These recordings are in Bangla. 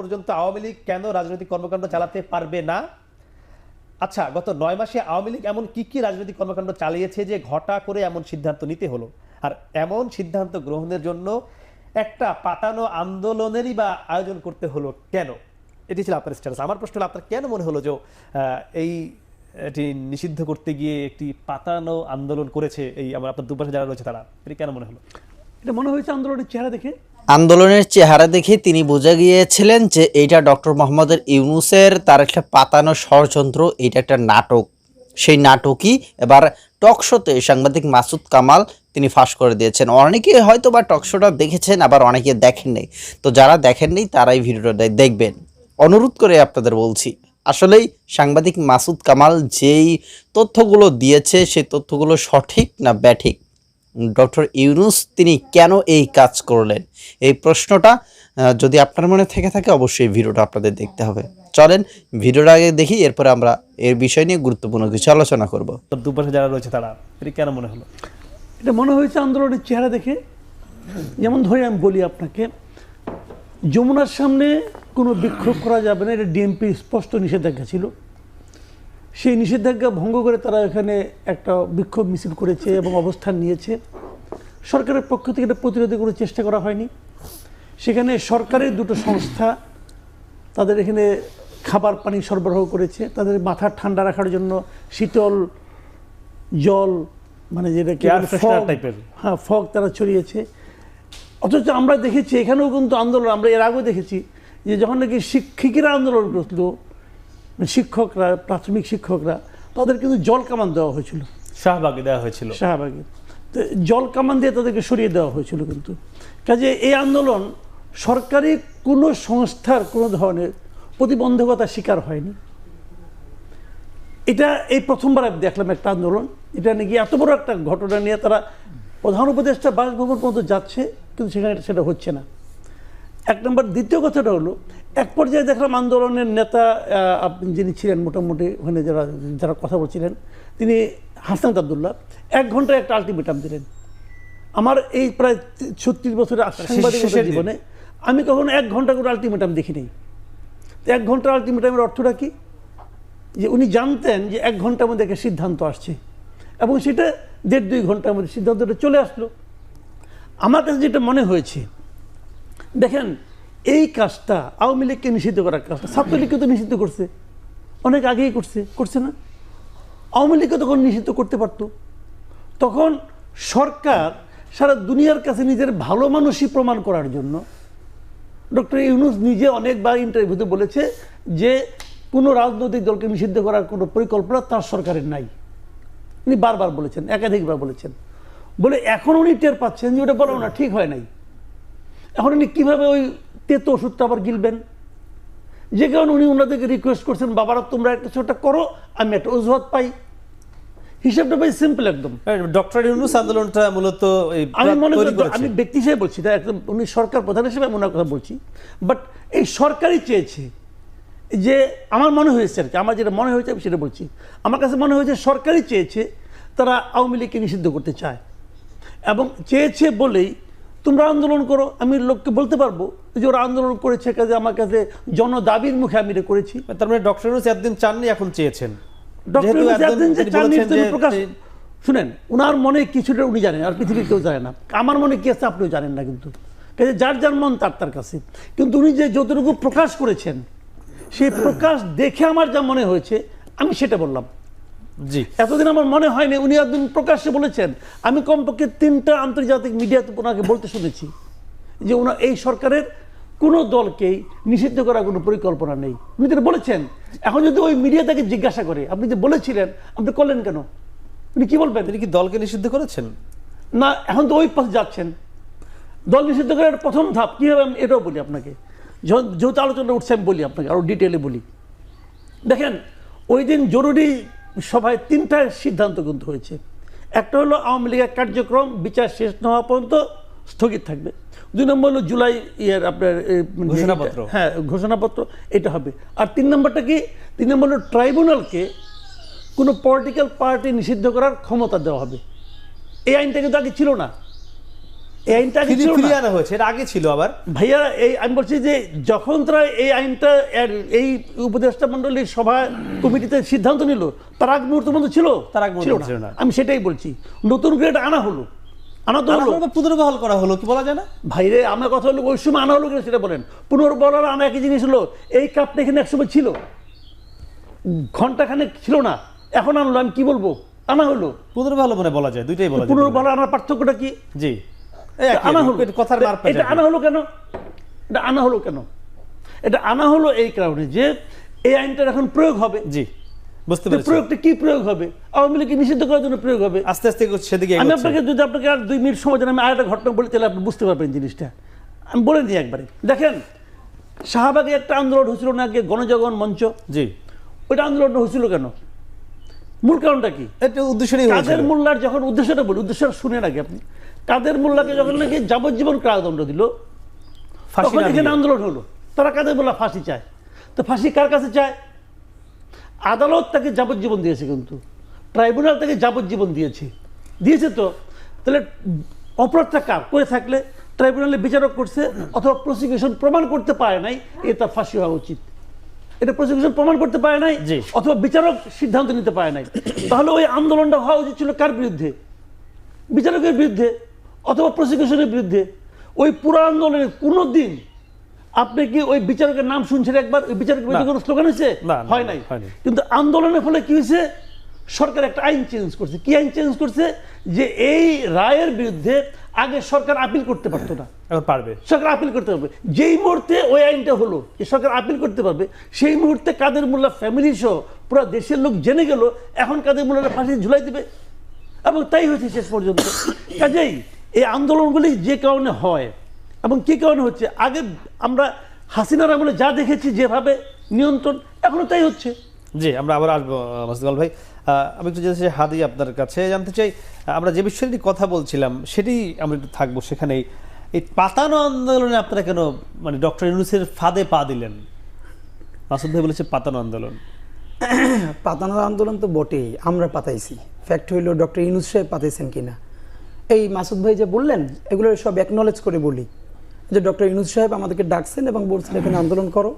পর্যন্ত আওয়ামী লীগ কেন রাজনৈতিক কর্মকাণ্ড চালাতে পারবে না? আচ্ছা গত নয় মাসে আওয়ামী লীগ এমন কি কি রাজনৈতিক কর্মকাণ্ড চালিয়েছে যে ঘটা করে এমন সিদ্ধান্ত নিতে হলো? আর এমন সিদ্ধান্ত গ্রহণের জন্য একটা পাতানো আন্দোলনেরই বা আয়োজন করতে হলো কেন? এটি ছিল আপনার স্ট্যাটাস আমার প্রশ্ন হলো, আপনার কেন মনে হলো যে এই, এটি নিষিদ্ধ করতে গিয়ে একটি পাতানো আন্দোলন করেছে এই আমার আপনার দুপাশে যারা রয়েছে তারা? এটি কেন মনে হলো? এটা মনে হয়েছে আন্দোলনের চেহারা দেখে। আন্দোলনের চেহারা দেখে তিনি বুঝে গিয়েছিলেন যে এইটা ডক্টর মোহাম্মদের ইউনুসের তার একটা পাতানো ষড়যন্ত্র, এইটা একটা নাটক। সেই নাটকই এবার টকশোতে সাংবাদিক মাসুদ কামাল তিনি ফাঁস করে দিয়েছেন। অনেকে হয়তো বা টকশোটা দেখেছেন, আবার অনেকে দেখেননি তো যারা দেখেননি তারাই ভিডিওটা দেখবেন। অনুরোধ করে আপনাদের বলছি, আসলেই সাংবাদিক মাসুদ কামাল যেই তথ্যগুলো দিয়েছে, সেই তথ্যগুলো সঠিক না ব্যাঠিক? ডক্টর ইউনুস তিনি কেন এই কাজ করলেন? এই প্রশ্নটা যদি আপনার মনে থেকে থাকে অবশ্যই ভিডিওটা আপনাদের দেখতে হবে। চলেন ভিডিওটা আগে দেখি এরপরে আমরা এর বিষয় নিয়ে গুরুত্বপূর্ণ কিছু আলোচনা করব। তোর দুপাশে যারা রয়েছে তারা এটি কেন মনে হলো? এটা মনে হয়েছে আন্দোলনের চেহারা দেখে। যেমন ধরে আমি বলি আপনাকে যমুনার সামনে কোনো বিক্ষোভ করা যাবে না এটা ডিএমপি স্পষ্ট নিষেধাজ্ঞা ছিল। সেই নিষেধাজ্ঞা ভঙ্গ করে তারা এখানে একটা বিক্ষোভ মিছিল করেছে এবং অবস্থান নিয়েছে। সরকারের পক্ষ থেকে এটা প্রতিরোধ করে চেষ্টা করা হয়নি। সেখানে সরকারের দুটো সংস্থা তাদের এখানে খাবার পানি সরবরাহ করেছে। তাদের মাথা ঠান্ডা রাখার জন্য শীতল জল মানে যেটাকে হ্যাঁ ফগ তারা ছড়িয়েছে। অথচ আমরা দেখেছি এখানেও কিন্তু আন্দোলন আমরা এর আগেও দেখেছি যে যখন নাকি শিক্ষিকেরা আন্দোলন করছিল শিক্ষকরা প্রাথমিক শিক্ষকরা তাদের কিন্তু জল কামান দেওয়া হয়েছিল। শাহবাগে দেওয়া হয়েছিল। শাহবাগে। তো জল কামান দিয়ে তাদেরকে সরিয়ে দেওয়া হয়েছিল কিন্তু। কাজে এই আন্দোলন সরকারি কোনো সংস্থার কোনো ধরনের প্রতিবন্ধকতার শিকার হয়নি। এটা এই প্রথমবার আমি দেখলাম একটা আন্দোলন। এটা নাকি এত বড় একটা ঘটনা নিয়ে তারা প্রধান উপদেষ্টা বাসভবন পর্যন্ত যাচ্ছে কিন্তু সেখানে সেটা হচ্ছে না। এক নম্বর দ্বিতীয় কথাটা হলো এক পর্যায়ে দেখলাম আন্দোলনের নেতা যিনি ছিলেন মোটামুটি ওখানে যারা যারা কথা বলছিলেন তিনি হাসনাত আবদুল্লাহ। এক ঘন্টায় একটা আলটিমেটাম দিলেন। আমার এই প্রায় ছত্রিশ বছরের সাংবাদিকতার জীবনে আমি কখনো এক ঘণ্টা করে আলটিমেটাম দেখিনি তো এক ঘণ্টা আলটিমেটামের অর্থটা কি? যে উনি জানতেন যে এক ঘণ্টার মধ্যে একটা সিদ্ধান্ত আসছে। এবং সেটা দেড় দুই ঘণ্টার মধ্যে সিদ্ধান্তটা চলে আসলো। আমার কাছে যেটা মনে হয়েছে দেখেন এই কাজটা আওয়ামী লীগকে নিষিদ্ধ করার কাজটা, ছাত্রলীগকে তো নিষিদ্ধ করছে। অনেক আগেই করছে করছে না? আওয়ামী লীগকে তখন নিষিদ্ধ করতে পারত। তখন সরকার সারা দুনিয়ার কাছে নিজের ভালো মানুষই প্রমাণ করার জন্য ডক্টর ইউনুস নিজে অনেকবার ইন্টারভিউতে বলেছে যে, কোনো রাজনৈতিক দলকে নিষিদ্ধ করার কোনো পরিকল্পনা তার সরকারের নাই। উনি বারবার বলেছেন, একাধিকবার বলেছেন। বলে এখন উনি টের পাচ্ছেন যে ওটা বলো না ঠিক হয় নাই। এখন উনি কীভাবে ওই তেতো ওষুধটা আবার গিলবেন। যে কারণে উনি ওনাদেরকে রিকোয়েস্ট করছেন বাবারা তোমরা একটা ছোটটা করো আমি একটা অজুহাত পাই। হিসাবটা ভাই সিম্পল একদম। ডক্টর ইউনুস আন্দোলনটা মূলত আমি মনে করি আমি ব্যক্তি হিসেবে বলছি না একদম উনি সরকার প্রধান হিসেবে আমি ওনার কথা বলছি। বাট এই সরকারই চেয়েছে যে আমার মনে হয়েছে আর কি আমার যেটা মনে হয়েছে আমি সেটা বলছি। আমার কাছে মনে হয়েছে সরকারই চেয়েছে তারা আওয়ামী লীগকে নিষিদ্ধ করতে চায়। এবং চেয়েছে বলেই তোমরা আন্দোলন করো আমি লোককে বলতে পারব যে ওরা আন্দোলন করেছে কাজে আমার কাছে জনদাবির মুখে আমি এটা করেছি। তার মানে ডক্টর একদিন চাননি এখন চেয়েছেন। প্রকাশ শুনেন ওনার মনে কিছুটা উনি জানেন আর পৃথিবীর কেউ জানে না। আমার মনে কি আছে আপনিও জানেন না কিন্তু। কাজে যার যার মন তার তার কাছে। কিন্তু উনি যে যতটুকু প্রকাশ করেছেন সেই প্রকাশ দেখে আমার যা মনে হয়েছে আমি সেটা বললাম। জি। এতদিন আমার মনে হয়নি উনি একদিন প্রকাশ্যে বলেছেন আমি কমপক্ষে তিনটা আন্তর্জাতিক মিডিয়াতে ওনাকে বলতে শুনেছি যে ওনার এই সরকারের কোনো দলকেই নিষিদ্ধ করার কোনো পরিকল্পনা নেই। উনি তো বলেছেন এখন যদি ওই মিডিয়া তাকে জিজ্ঞাসা করে আপনি যে বলেছিলেন আপনি করলেন কেন? উনি কি বলবেন? তিনি কি দলকে নিষিদ্ধ করেছেন? না এখন তো ওই পথে যাচ্ছেন। দল নিষিদ্ধ করার প্রথম ধাপ কীভাবে আমি এটাও বলি আপনাকে। যেহেতু আলোচনা উঠছে আমি বলি আপনাকে আরও ডিটেলে বলি। দেখেন ওই দিন জরুরি সভায় তিনটা সিদ্ধান্ত কিন্তু হয়েছে। একটা হলো আওয়ামী লীগের কার্যক্রম বিচার শেষ না হওয়া পর্যন্ত স্থগিত থাকবে। দুই নম্বর হলো জুলাই ইয়ার আপনার ঘোষণাপত্র। হ্যাঁ ঘোষণাপত্র এটা হবে। আর তিন নম্বরটা কি? তিন নম্বর হলো ট্রাইব্যুনালকে কোনো পলিটিক্যাল পার্টি নিষিদ্ধ করার ক্ষমতা দেওয়া হবে। এই আইনটা কিন্তু আগে ছিল না। এই আইনটা আগে ছিল হয়েছে এটা আগে ছিল আবার। ভাইয়া এই আমি বলছি যে যখন তারা এই আইনটা এই উপদেষ্টা মন্ডলীর সভা কমিটিতে সিদ্ধান্ত নিল তার আগ মুহূর্ত পর্যন্ত ছিল? তার আগ ছিল না। আমি সেটাই বলছি নতুন করে এটা আনা হলো। আনা তো হলো। পুনর্বহাল করা হলো কি বলা যায় না? ভাইরে আমার কথা হলো ওই সময় আনা হলো কিনা সেটা বলেন। পুনর্বলার আনা একই জিনিস হলো এই কাপটা এখানে একসময় ছিল। ছিল না এখন আনলো আমি কি বলব? আনা হলো। পুনর্বহাল মানে বলা যায় দুইটাই বলা পুনর্বল আনার পার্থক্যটা কি? জি। আনা হলো। এটা কথার এটা আনা হলো কেন? এটা আনা হলো কেন? এটা আনা হলো এই কারণে যে এই আইনটার এখন প্রয়োগ হবে। জি বুঝতে তো প্রয়োগটা কি প্রয়োগ হবে? আওয়ামী লীগকে নিষিদ্ধ করার জন্য প্রয়োগ হবে। আস্তে আস্তে সেদিকে আমি আপনাকে যদি আপনাকে আর দুই মিনিট সময় দেন আমি আরেকটা ঘটনা বলি তাহলে আপনি বুঝতে পারবেন জিনিসটা। আমি বলে দিই একবারে। দেখেন শাহবাগে একটা আন্দোলন হয়েছিল না আগে গণজাগরণ মঞ্চ? জি। ওইটা আন্দোলনটা হয়েছিল কেন? মূল কারণটা কি? এটা উদ্দেশ্য নিয়ে কাদের মোল্লার যখন উদ্দেশ্যটা বলি উদ্দেশ্যটা শুনে আগে আপনি। কাদের মোল্লাকে যখন নাকি যাবজ্জীবন কারাদণ্ড দিল ফাঁসি তখন এখানে আন্দোলন হলো। তারা কাদের মোল্লা ফাঁসি চায়? তো ফাঁসি কার কাছে চায়? আদালত তাকে যাবজ্জীবন দিয়েছে কিন্তু। ট্রাইব্যুনাল তাকে যাবজ্জীবন দিয়েছে। দিয়েছে তো। তাহলে অপরাধটা কার? করে থাকলে ট্রাইব্যুনালে বিচারক করছে অথবা প্রসিকিউশন প্রমাণ করতে পারে নাই এটা ফাঁসি হওয়া উচিত। এটা প্রসিকিউশন প্রমাণ করতে পারে নাই অথবা বিচারক সিদ্ধান্ত নিতে পারে নাই। তাহলে ওই আন্দোলনটা হওয়া উচিত ছিল কার বিরুদ্ধে? বিচারকের বিরুদ্ধে অথবা প্রসিকিউশনের বিরুদ্ধে? ওই পুরো আন্দোলনে কোনো দিন আপনি কি ওই বিচারকের নাম শুনছেন একবার? ওই বিচারকের বিরুদ্ধে কোনো স্লোগান হয়েছে? হয় নাই। কিন্তু আন্দোলনের ফলে কি হয়েছে? সরকার একটা আইন চেঞ্জ করছে। কি আইন চেঞ্জ করছে? যে এই রায়ের বিরুদ্ধে আগে সরকার আপিল করতে পারতো না। এখন পারবে। সরকার আপিল করতে পারবে। যেই মুহূর্তে ওই আইনটা হলো যে সরকার আপিল করতে পারবে সেই মুহূর্তে কাদের মোল্লা ফ্যামিলি সহ পুরো দেশের লোক জেনে গেল এখন কাদের মোল্লারা ফাঁসি ঝুলাই দেবে? এবং তাই হয়েছে শেষ পর্যন্ত। কাজেই এই আন্দোলনগুলি যে কারণে হয় এবং কি কারণে হচ্ছে আগে আমরা হাসিনার আমলে যা দেখেছি যেভাবে নিয়ন্ত্রণ এখনও তাই হচ্ছে। জি আমরা আবার আসব আহ, মাসুদ ভাই। আমি একটু যেতে চাই হাদি আপনার কাছে জানতে চাই আমরা যে বিষয়টি কথা বলছিলাম সেটি আমরা একটু থাকব সেখানেই। এই পাতানো আন্দোলনে আপনারা কেন মানে ডক্টর ইউনুসের ফাঁদে পা দিলেন? মাসুদ ভাই বলেছে পাতানো আন্দোলন। পাতানো আন্দোলন তো বটেই আমরা পাতাইছি। ফ্যাক্ট হইল ডক্টর ইনুস সাহেব পাতাইছেন কিনা। এই মাসুদ ভাই যে বললেন এগুলো সব অ্যাকনলেজ করে বলি। যে ডক্টর ইনুস সাহেব আমাদেরকে ডাকছেন এবং বলছেন এখানে আন্দোলন করো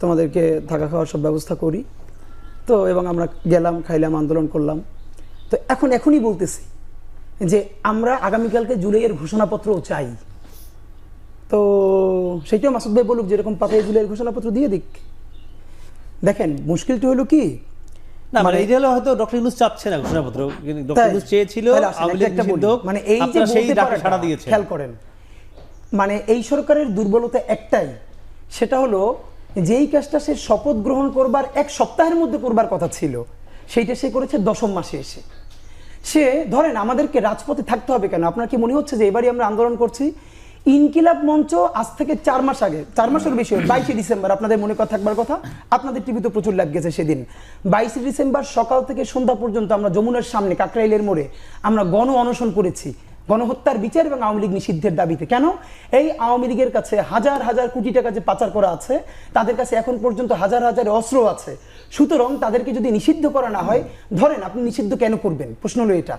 তোমাদেরকে থাকা খাওয়ার সব ব্যবস্থা করি। তো এবং আমরা গেলাম খাইলাম আন্দোলন করলাম। তো এখন এখনই বলতেছি যে আমরা আগামীকালকে জুলাইয়ের ঘোষণাপত্রও চাই। তো সেইটাও মাসুদ ভাই বলুক যেরকম পাতায় জুলাইয়ের ঘোষণাপত্র দিয়ে দিক। দেখেন মুশকিলটা হলো কি? না মানে এইটা হলো হয়তো ডক্টর ইউনুস চাচ্ছে না ঘোষণাপত্র ডক্টর ইউনুস চেয়েছিল তাহলে আসেন, আওয়ামী একটা লীগ একটা বলি। নিষিদ্ধ মানে এই যে সেই ডাকে সাড়া দিয়েছে খেয়াল করেন। মানে এই সরকারের দুর্বলতা একটাই সেটা হলো যেই কাজটা সে শপথ গ্রহণ করবার এক সপ্তাহের মধ্যে করবার কথা ছিল, সেইটা সে করেছে দশম মাসে এসে। সে, ধরেন আমাদেরকে রাজপথে থাকতে হবে কেন? আপনার কি মনে হচ্ছে যে এবারই আমরা আন্দোলন করছি? ইনকিলাব মঞ্চ আজ থেকে চার মাস আগে, চার মাসের বেশি বাইশে ডিসেম্বর, আপনাদের মনে কথা থাকবার কথা? আপনাদের টিভিতে প্রচুর লাভ গেছে সেদিন। বাইশে ডিসেম্বর সকাল থেকে সন্ধ্যা পর্যন্ত আমরা যমুনার সামনে, কাকরাইলের মোড়ে, আমরা গণ অনশন করেছি। গণহত্যার বিচার এবং আওয়ামী লীগ নিষিদ্ধের দাবিতে। কেন? এই আওয়ামী লীগের কাছে হাজার হাজার কোটি টাকা যে পাচার করা আছে, তাদের কাছে এখন পর্যন্ত হাজার হাজার অস্ত্র আছে। সুতরাং তাদেরকে যদি নিষিদ্ধ করা না হয়, ধরেন আপনি নিষিদ্ধ কেন করবেন? প্রশ্ন হলো এটা।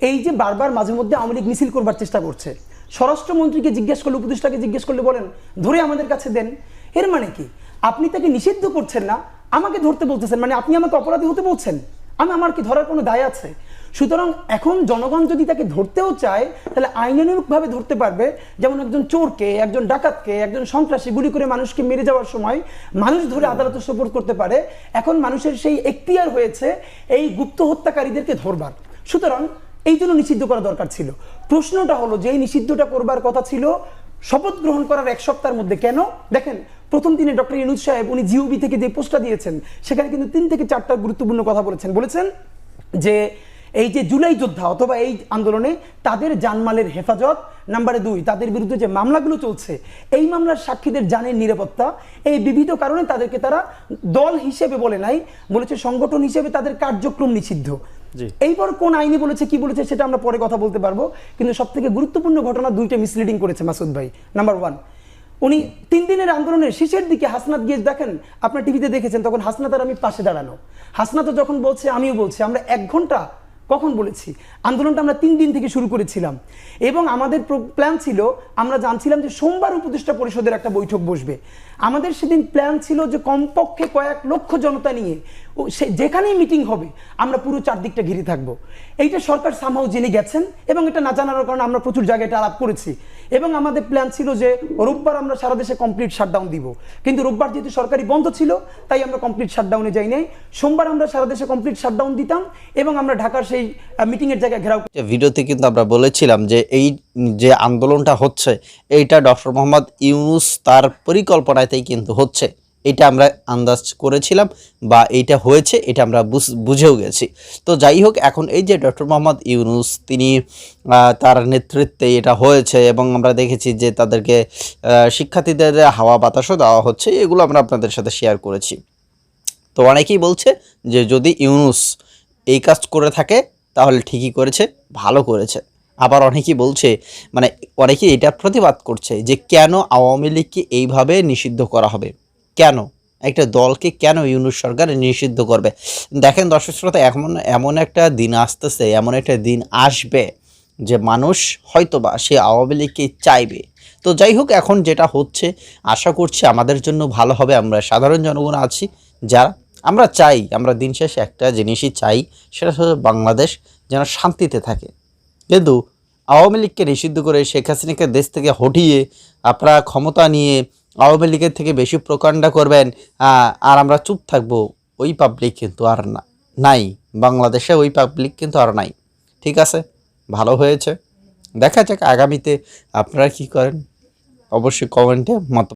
এই যে বারবার মাঝে মধ্যে আওয়ামী লীগ মিছিল করবার চেষ্টা করছে। স্বরাষ্ট্রমন্ত্রীকে জিজ্ঞেস করলে, উপদেষ্টাকে জিজ্ঞেস করলে বলেন, ধরে আমাদের কাছে দেন। এর মানে কি? আপনি তাকে নিষিদ্ধ করছেন না, আমাকে ধরতে বলতেছেন মানে আপনি আমাকে অপরাধী হতে বলছেন। আমি, আমার কি ধরার কোনো দায় আছে? সুতরাং এখন জনগণ যদি তাকে ধরতেও চায়, তাহলে আইনানুরূপভাবে ধরতে পারবে। যেমন একজন চোরকে, একজন ডাকাতকে, একজন সন্ত্রাসী গুলি করে মানুষকে মেরে যাওয়ার সময় মানুষ ধরে আদালতে সোপর্দ করতে পারে। এখন মানুষের সেই এখতিয়ার হয়েছে এই গুপ্ত হত্যাকারীদেরকে ধরবার। সুতরাং এই জন্য নিষিদ্ধ করা দরকার ছিল। প্রশ্নটা হলো যে নিষিদ্ধটা করবার কথা ছিল, শপথ গ্রহণ করার এক সপ্তাহের মধ্যে কেন? দেখেন, প্রথম দিনে ডক্টর ইনুজ সাহেব উনি জিওবি থেকে যে পোস্টটা দিয়েছেন, সেখানে কিন্তু তিন থেকে চারটা গুরুত্বপূর্ণ কথা বলেছেন। বলেছেন যে এই যে জুলাই যোদ্ধা অথবা এই আন্দোলনে তাদের জানমালের হেফাজত। নাম্বারে দুই তাদের বিরুদ্ধে যে মামলাগুলো চলছে এই মামলার সাক্ষীদের জানের নিরাপত্তা। এই বিবিধ কারণে তাদেরকে তারা দল হিসেবে বলে নাই বলেছে সংগঠন হিসেবে তাদের কার্যক্রম নিষিদ্ধ। এইবার কোন আইনে বলেছে কি বলেছে সেটা আমরা পরে কথা বলতে পারব। কিন্তু সব থেকে গুরুত্বপূর্ণ ঘটনা দুইটা মিসলিডিং করেছে মাসুদ ভাই। নাম্বার ওয়ান উনি তিন দিনের আন্দোলনের শেষের দিকে হাসনাত গিয়ে দেখেন আপনার টিভিতে দেখেছেন তখন হাসনাত আর আমি পাশে দাঁড়ানো। হাসনাত যখন বলছে আমিও বলছি আমরা এক ঘণ্টা কখন বলেছি? আন্দোলনটা আমরা তিন দিন থেকে শুরু করেছিলাম। এবং আমাদের প্ল্যান ছিল, আমরা জানছিলাম যে সোমবার উপদেষ্টা পরিষদের একটা বৈঠক বসবে। আমাদের সেদিন প্ল্যান ছিল যে কমপক্ষে কয়েক লক্ষ জনতা নিয়ে, ও সে যেখানেই মিটিং হবে, আমরা পুরো চারদিকটা ঘিরে থাকব। এইটা সরকার সামহাও জেনে গেছেন, এবং এটা না জানার কারণে আমরা প্রচুর জায়গায় এটা আলাপ করেছি। এবং আমাদের প্ল্যান ছিল যে রোববার আমরা সারা দেশে কমপ্লিট শাটডাউন দিব। কিন্তু রোববার যেহেতু সরকারি বন্ধ ছিল, তাই আমরা কমপ্লিট শাটডাউনে যাই নাই। সোমবার আমরা সারা দেশে কমপ্লিট শাটডাউন দিতাম এবং আমরা ঢাকার সেই মিটিংয়ের জায়গায় ঘেরাও ভিডিওতে কিন্তু আমরা বলেছিলাম যে এই যে আন্দোলনটা হচ্ছে, এইটা ডক্টর মোহাম্মদ ইউনুস তার পরিকল্পনাতেই কিন্তু হচ্ছে। এটা আমরা আন্দাজ করেছিলাম বা এইটা হয়েছে, এটা আমরা বুঝ- বুঝেও গেছি। তো যাই হোক, এখন এই যে ডক্টর মোহাম্মদ ইউনুস, তিনি তার নেতৃত্বে এটা হয়েছে এবং আমরা দেখেছি যে তাদেরকে শিক্ষার্থীদের হাওয়া বাতাসও দেওয়া হচ্ছে, এগুলো আমরা আপনাদের সাথে শেয়ার করেছি। তো অনেকেই বলছে যে যদি ইউনুস এই কাজ করে থাকে, তাহলে ঠিকই করেছে, ভালো করেছে। আবার অনেকেই বলছে মানে অনেকেই এটা প্রতিবাদ করছে যে কেন আওয়ামী লীগকে এইভাবে নিষিদ্ধ করা হবে? কেন? একটা দলকে কেন ইউনুস সরকার নিষিদ্ধ করবে? দেখেন দর্শক শ্রোতা, এমন এমন একটা দিন আসতেছে, এমন একটা দিন আসবে যে মানুষ হয়তোবা সে আওয়ামী লীগকে চাইবে। তো যাই হোক, এখন যেটা হচ্ছে, আশা করছি আমাদের জন্য ভালো হবে। আমরা সাধারণ জনগণ আছি, যারা আমরা চাই, আমরা দিন শেষে একটা জিনিসই চাই, সেটা হচ্ছে বাংলাদেশ যেন শান্তিতে থাকে। কিন্তু আওয়ামী লীগকে নিষিদ্ধ করে শেখ হাসিনাকে দেশ থেকে হটিয়ে, আপনারা ক্ষমতা নিয়ে আওয়ামী লীগের থেকে বেশি প্রকাণ্ড করবেন আর আমরা চুপ থাকব। ওই পাবলিক কিন্তু আর না, নাই। বাংলাদেশে ওই পাবলিক কিন্তু আর নাই। ঠিক আছে? ভালো হয়েছে। দেখা যাক আগামীতে আপনারা কি করেন। অবশ্যই কমেন্টে মত